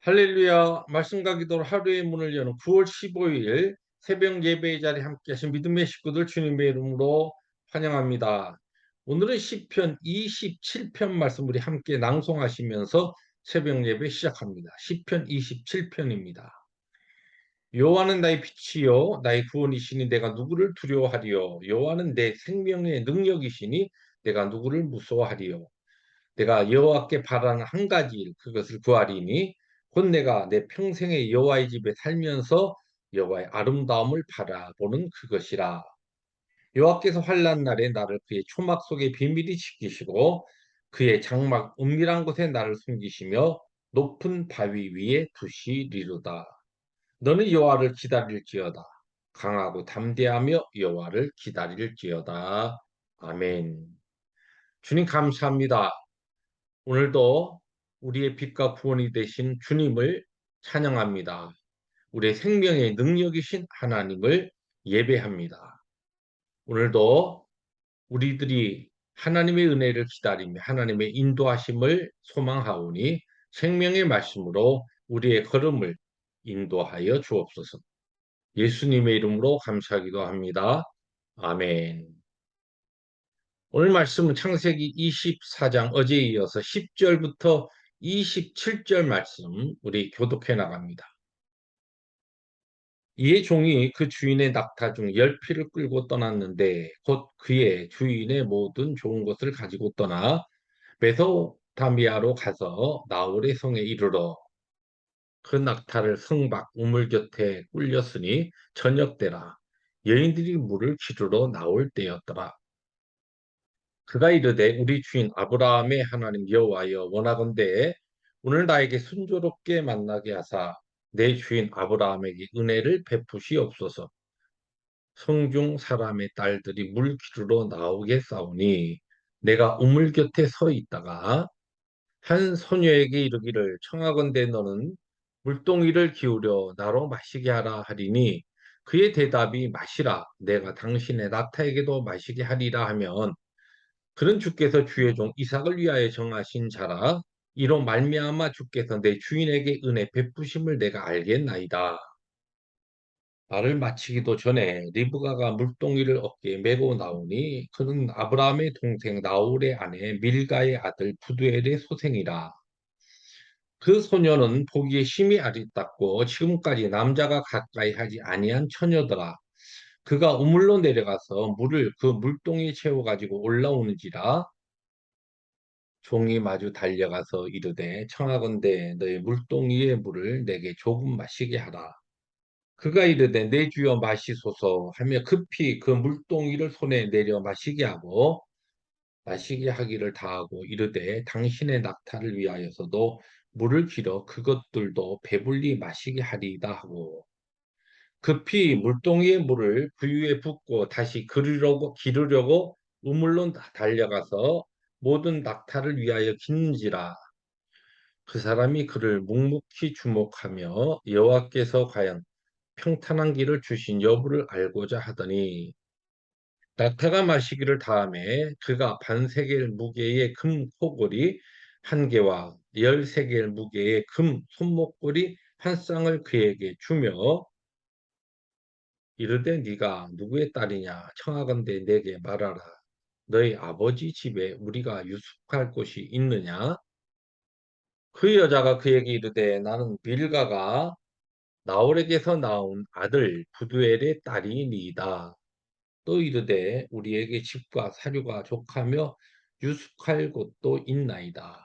할렐루야. 말씀과 기도로 하루의 문을 여는 9월 15일 새벽 예배의 자리에 함께 하신 믿음의 식구들 주님의 이름으로 환영합니다. 오늘은 시편 27편 말씀 우리 함께 낭송하시면서 새벽 예배 시작합니다. 시편 27편입니다. 여호와는 나의 빛이요 나의 구원이시니 내가 누구를 두려워하리요 여호와는 내 생명의 능력이시니 내가 누구를 무서워하리요 내가 여호와께 바라는 한 가지 일 그것을 구하리니 곧 내가 내 평생의 여호와의 집에 살면서 여호와의 아름다움을 바라보는 그것이라. 여호와께서 환난 날에 나를 그의 초막 속에 비밀히 지키시고 그의 장막 은밀한 곳에 나를 숨기시며 높은 바위 위에 두시리로다. 너는 여호와를 기다릴지어다. 강하고 담대하며 여호와를 기다릴지어다. 아멘. 주님 감사합니다. 오늘도 우리의 빛과 구원이 되신 주님을 찬양합니다. 우리의 생명의 능력이신 하나님을 예배합니다. 오늘도 우리들이 하나님의 은혜를 기다리며 하나님의 인도하심을 소망하오니 생명의 말씀으로 우리의 걸음을 인도하여 주옵소서. 예수님의 이름으로 감사하기도 합니다. 아멘. 오늘 말씀은 창세기 24장 어제에 이어서 10절부터 27절 말씀 우리 교독해 나갑니다. 이의 종이 그 주인의 낙타 중 열피를 끌고 떠났는데 곧 그의 주인의 모든 좋은 것을 가지고 떠나 메소다미아로 가서 나홀의 성에 이르러 그 낙타를 성박 우물 곁에 꿀렸으니 저녁 때라 여인들이 물을 기르러 나올 때였더라. 그가 이르되 우리 주인 아브라함의 하나님 여호와여 원하건대 오늘 나에게 순조롭게 만나게 하사 내 주인 아브라함에게 은혜를 베푸시옵소서. 성중 사람의 딸들이 물 기르러 나오게 싸우니 내가 우물 곁에 서 있다가 한 소녀에게 이르기를 청하건대 너는 물동이를 기울여 나로 마시게 하라 하리니 그의 대답이 마시라 내가 당신의 낙타에게도 마시게 하리라 하면 그런 주께서 주의 종 이삭을 위하여 정하신 자라 이로 말미암아 주께서 내 주인에게 은혜 베푸심을 내가 알겠나이다. 말을 마치기도 전에 리브가가 물동이를 어깨에 메고 나오니 그는 아브라함의 동생 나홀의 아내 밀가의 아들 부두엘의 소생이라. 그 소녀는 보기에 심히 아리답고 지금까지 남자가 가까이 하지 아니한 처녀더라. 그가 우물로 내려가서 물을 그 물동이에 채워 가지고 올라오는지라 종이 마주 달려가서 이르되 청하건대 너의 물동이의 물을 내게 조금 마시게 하라. 그가 이르되 내 주여 마시소서 하며 급히 그 물동이를 손에 내려 마시게 하고 마시게 하기를 다하고 이르되 당신의 낙타를 위하여서도 물을 길어 그것들도 배불리 마시게 하리이다 하고 급히 물동이의 물을 부유에 붓고 다시 그르려고 기르려고 우물로 달려가서 모든 낙타를 위하여 긴지라. 그 사람이 그를 묵묵히 주목하며 여호와께서 과연 평탄한 길을 주신 여부를 알고자 하더니 낙타가 마시기를 다음에 그가 반세겔 무게의 금 코골이 한 개와 열세겔 무게의 금 손목걸이 한 쌍을 그에게 주며 이르되 네가 누구의 딸이냐? 청하건대 내게 말하라. 너희 아버지 집에 우리가 유숙할 곳이 있느냐? 그 여자가 그에게 이르되 나는 빌가가 나홀에게서 나온 아들 부두엘의 딸이니이다. 또 이르되 우리에게 집과 사료가 족하며 유숙할 곳도 있나이다.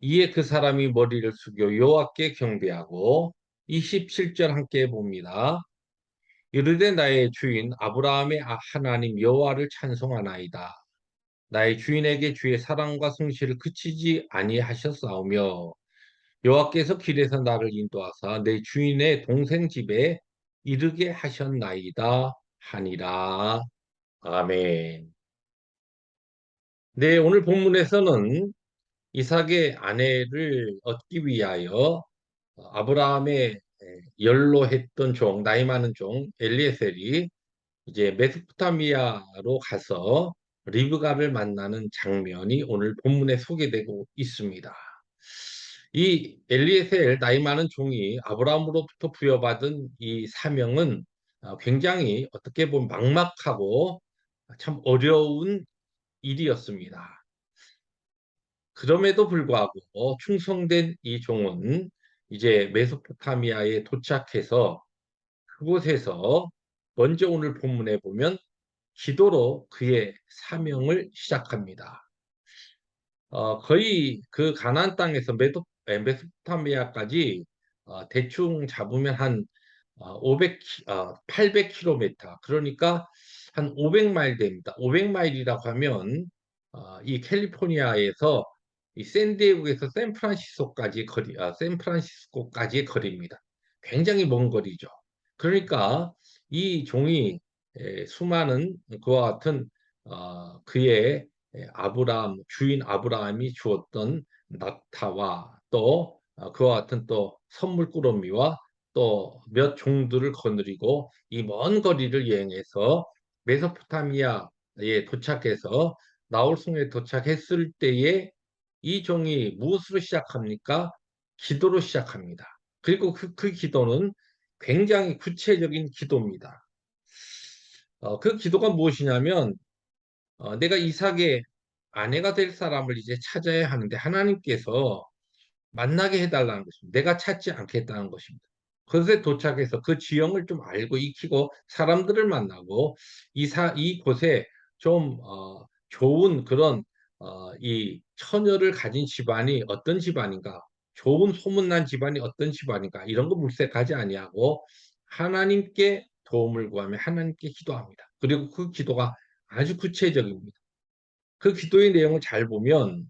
이에 그 사람이 머리를 숙여 여호와께 경배하고 27절 함께 봅니다. 이르되 나의 주인 아브라함의 아, 하나님 여호와를 찬송하나이다. 나의 주인에게 주의 사랑과 성실을 그치지 아니하셨사오며 여호와께서 길에서 나를 인도하사 내 주인의 동생 집에 이르게 하셨나이다 하니라. 아멘. 네, 오늘 본문에서는 이삭의 아내를 얻기 위하여 아브라함의 연로했던 종, 나이 많은 종 엘리에셀이 이제 메소포타미아로 가서 리브가를 만나는 장면이 오늘 본문에 소개되고 있습니다. 이 엘리에셀 나이 많은 종이 아브라함으로부터 부여받은 이 사명은 어, 굉장히 어떻게 보면 막막하고 참 어려운 일이었습니다. 그럼에도 불구하고 어, 충성된 이 종은 이제 메소포타미아에 도착해서 그곳에서 먼저 오늘 본문에 보면 기도로 그의 사명을 시작합니다. 어, 거의 그 가나안 땅에서 메도, 메소포타미아까지 어, 대충 잡으면 한 어, 500, 어, 800km 그러니까 한 500마일 됩니다. 500마일이라고 하면 어, 이 캘리포니아에서 이 샌디에고에서 샌프란시스코까지 거리, 아, 샌프란시스코까지의 거리입니다. 굉장히 먼 거리죠. 그러니까 이 종이 에, 수많은 그와 같은 어, 그의 아브라함 주인 아브라함이 주었던 낙타와 또 어, 그와 같은 또 선물 꾸러미와 또 몇 종들을 거느리고 이 먼 거리를 여행해서 메소포타미아에 도착해서 나홀성에 도착했을 때에 이 종이 무엇으로 시작합니까? 기도로 시작합니다. 그리고 그, 그 기도는 굉장히 구체적인 기도입니다. 어, 그 기도가 무엇이냐면 어, 내가 이삭의 아내가 될 사람을 이제 찾아야 하는데 하나님께서 만나게 해달라는 것입니다. 내가 찾지 않겠다는 것입니다. 그것에 도착해서 그 지형을 좀 알고 익히고 사람들을 만나고 이사 이곳에 좀 어, 좋은 그런 어, 이 처녀를 가진 집안이 어떤 집안인가, 좋은 소문난 집안이 어떤 집안인가 이런 거 물색하지 아니하고 하나님께 도움을 구하며 하나님께 기도합니다. 그리고 그 기도가 아주 구체적입니다. 그 기도의 내용을 잘 보면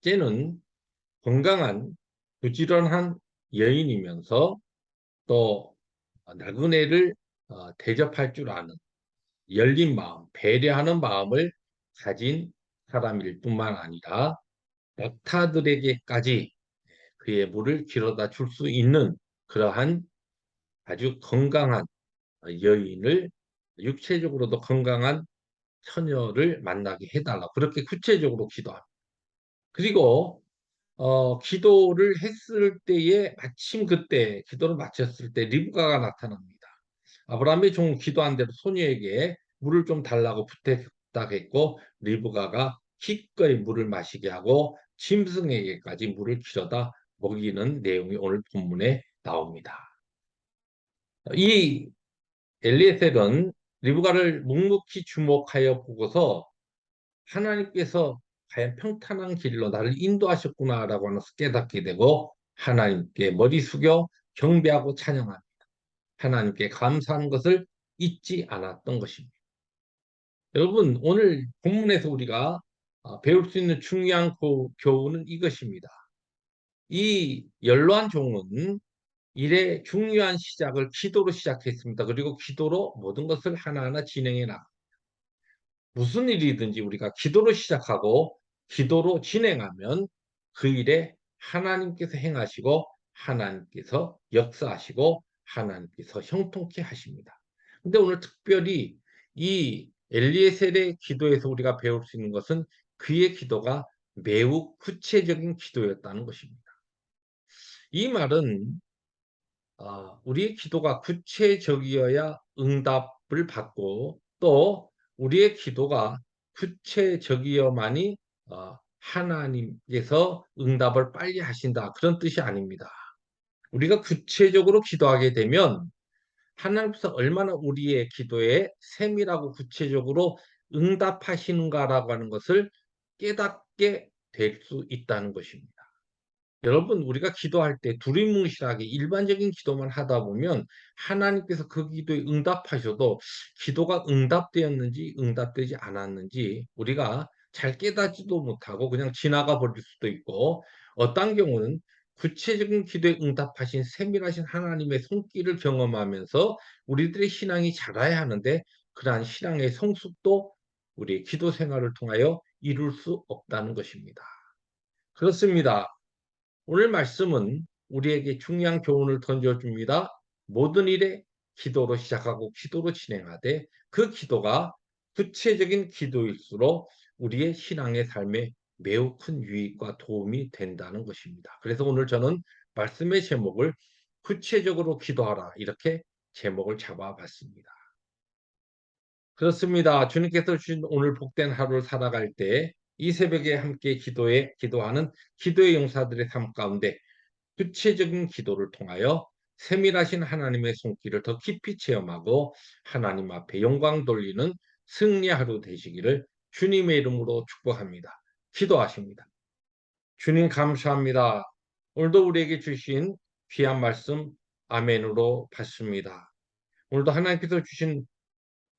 쟤는 건강한 부지런한 여인이면서 또 나그네를 어, 대접할 줄 아는 열린 마음, 배려하는 마음을 가진 사람일 뿐만 아니라 낙타들에게까지 그의 물을 길어다 줄 수 있는 그러한 아주 건강한 여인을 육체적으로도 건강한 처녀를 만나게 해달라. 그렇게 구체적으로 기도합니다. 그리고 어, 기도를 했을 때에 마침 그때 기도를 마쳤을 때 리브가가 나타납니다. 아브라함의 종 기도한 대로 소녀에게 물을 좀 달라고 부탁했고 리브가가 기꺼이 물을 마시게 하고 짐승에게까지 물을 길어다 먹이는 내용이 오늘 본문에 나옵니다. 이 엘리에셀은 리브가를 묵묵히 주목하여 보고서 하나님께서 과연 평탄한 길로 나를 인도하셨구나라고 하는 것을 깨닫게 되고 하나님께 머리 숙여 경배하고 찬양합니다. 하나님께 감사하는 것을 잊지 않았던 것입니다. 여러분 오늘 본문에서 우리가 어, 배울 수 있는 중요한 교훈은 이것입니다. 이 연로한 종은 일의 중요한 시작을 기도로 시작했습니다. 그리고 기도로 모든 것을 하나하나 진행해 나갑니다. 무슨 일이든지 우리가 기도로 시작하고 기도로 진행하면 그 일에 하나님께서 행하시고 하나님께서 역사하시고 하나님께서 형통케 하십니다. 근데 오늘 특별히 이 엘리에셀의 기도에서 우리가 배울 수 있는 것은 그의 기도가 매우 구체적인 기도였다는 것입니다. 이 말은 어, 우리의 기도가 구체적이어야 응답을 받고 또 우리의 기도가 구체적이어만이 어, 하나님께서 응답을 빨리 하신다 그런 뜻이 아닙니다. 우리가 구체적으로 기도하게 되면 하나님께서 얼마나 우리의 기도에 세밀하고 구체적으로 응답하시는가라고 하는 것을 깨닫게 될 수 있다는 것입니다. 여러분 우리가 기도할 때 두리뭉실하게 일반적인 기도만 하다 보면 하나님께서 그 기도에 응답하셔도 기도가 응답되었는지 응답되지 않았는지 우리가 잘 깨닫지도 못하고 그냥 지나가 버릴 수도 있고 어떤 경우는 구체적인 기도에 응답하신 세밀하신 하나님의 손길을 경험하면서 우리들의 신앙이 자라야 하는데 그러한 신앙의 성숙도 우리의 기도 생활을 통하여 이룰 수 없다는 것입니다. 그렇습니다. 오늘 말씀은 우리에게 중요한 교훈을 던져줍니다. 모든 일에 기도로 시작하고 기도로 진행하되 그 기도가 구체적인 기도일수록 우리의 신앙의 삶에 매우 큰 유익과 도움이 된다는 것입니다. 그래서 오늘 저는 말씀의 제목을 구체적으로 기도하라 이렇게 제목을 잡아 봤습니다. 그렇습니다. 주님께서 주신 오늘 복된 하루를 살아갈 때 이 새벽에 함께 기도에 기도하는 기도의 용사들의 삶 가운데 구체적인 기도를 통하여 세밀하신 하나님의 손길을 더 깊이 체험하고 하나님 앞에 영광 돌리는 승리 하루 되시기를 주님의 이름으로 축복합니다. 기도하십니다. 주님 감사합니다. 오늘도 우리에게 주신 귀한 말씀 아멘으로 받습니다. 오늘도 하나님께서 주신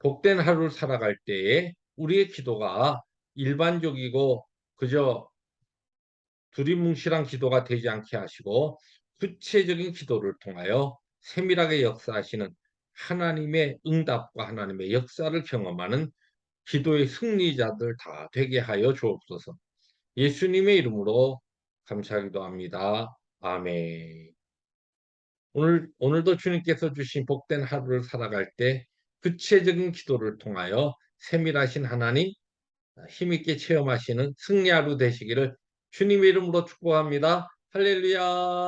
복된 하루를 살아갈 때에 우리의 기도가 일반적이고 그저 두리뭉실한 기도가 되지 않게 하시고 구체적인 기도를 통하여 세밀하게 역사하시는 하나님의 응답과 하나님의 역사를 경험하는 기도의 승리자들 다 되게 하여 주옵소서. 예수님의 이름으로 감사하기도 합니다. 아멘. 오늘, 오늘도 주님께서 주신 복된 하루를 살아갈 때 구체적인 기도를 통하여 세밀하신 하나님, 힘있게 체험하시는 승리 하루 되시기를 주님의 이름으로 축복합니다. 할렐루야.